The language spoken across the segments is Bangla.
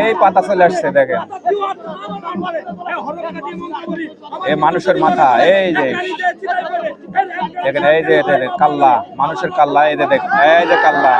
এই পাতা চলে আসছে, দেখেন। এই মানুষের মাথা, এই যে। দেখেন, এই যে কাল্লা, মানুষের কাল্লা, এই যে, দেখেন, এই যে কাল্লা।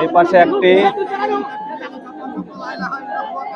এই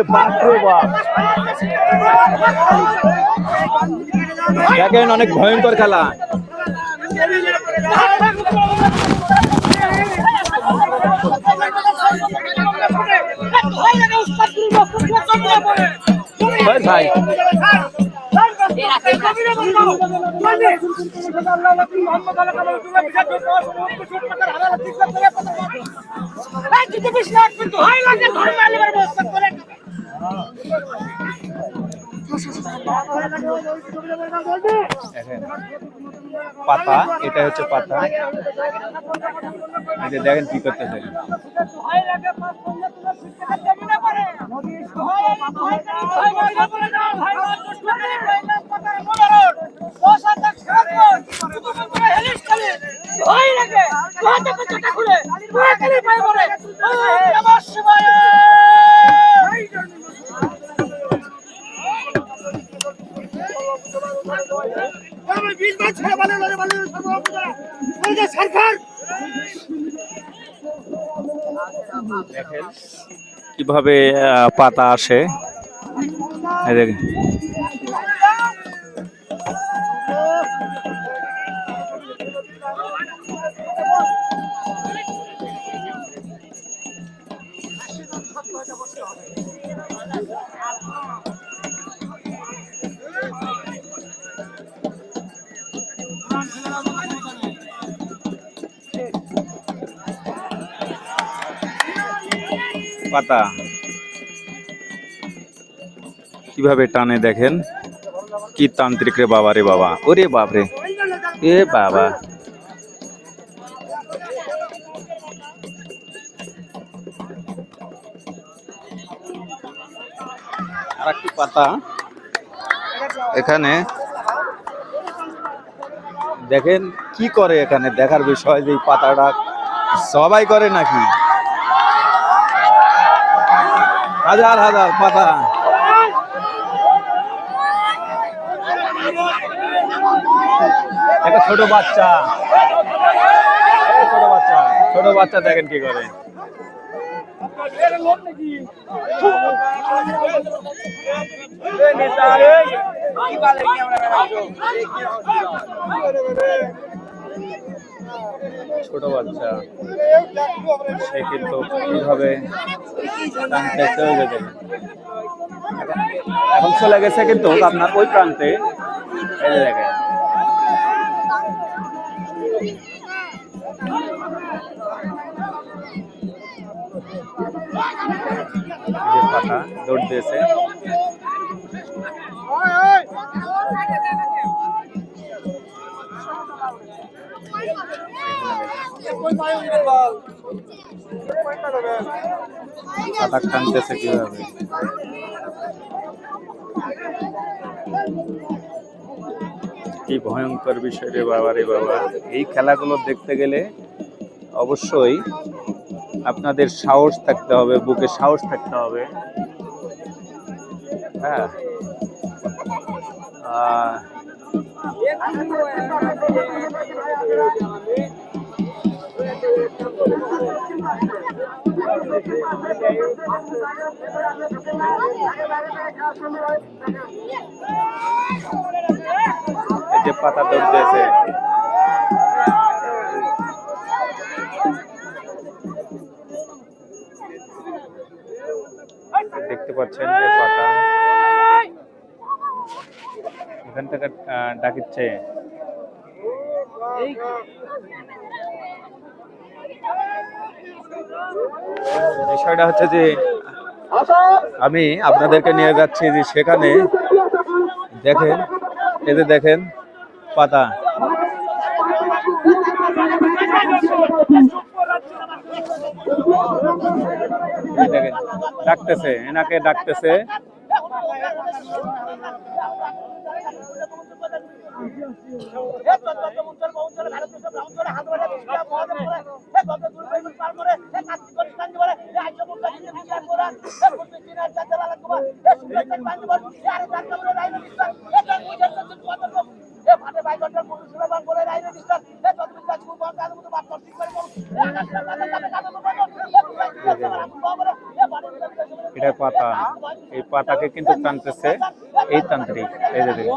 আরে বাপ রে বাপ অনেক ভয়ঙ্কর খেলা। ভাই। দেখেন পাতা এটা হচ্ছে পাতা। যে দেখেন কি করতেছে কীভাবে পাতা আসে। পাতা। কীভাবে টানে দেখেন? কি তান্ত্রিক রে বাবা রে বাবা? ওরে বাপ রে এ বাবা। আর একটি পাতা। এখানে দেখেন কি করে এখানে দেখার বিষয় যে পাতাটা সবাই করে নাকি? হাজার হাজার পাতা। একটা ছোট বাচ্চা। ছোট বাচ্চা ছোট বাচ্চা দেখেন কি করে। ছোট বাচ্চা, সে কিন্তু কীভাবে এখন চলে গেছে কিন্তু আপনার ওই প্রান্তে। এই দেখেন। দৌড় দিয়েছে। টানতেছে কীভাবে? কি ভয়ঙ্কর বিষয় রে বাবা রে বাবা। এই খেলাগুলো দেখতে গেলে অবশ্যই আপনাদের সাহস থাকতে হবে, বুকে সাহস থাকতে হবে। হ্যাঁ। যে পাতা দৌড় দিয়েছে। দেখতে পাচ্ছেন এই পাতা। এখান থেকে ডাকিচ্ছে। বিষয়টা হচ্ছে যে আমি আপনাদেরকে নিয়ে যাচ্ছি যে সেখানে দেখেন এতে দেখেন পাতা। ডাকতেছে, এনাকে ডাকতেছে। এটা পাতা এই পাতাকে কিন্তু টানতেছে এই তান্ত্রিক এই যে দেখেন।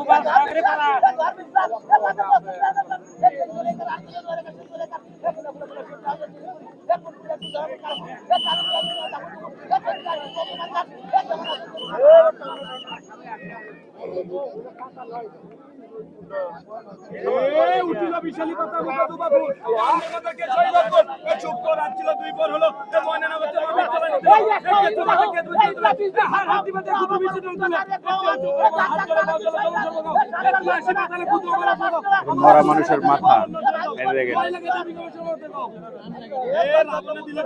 মেরা মানুষের মাথা দিলাম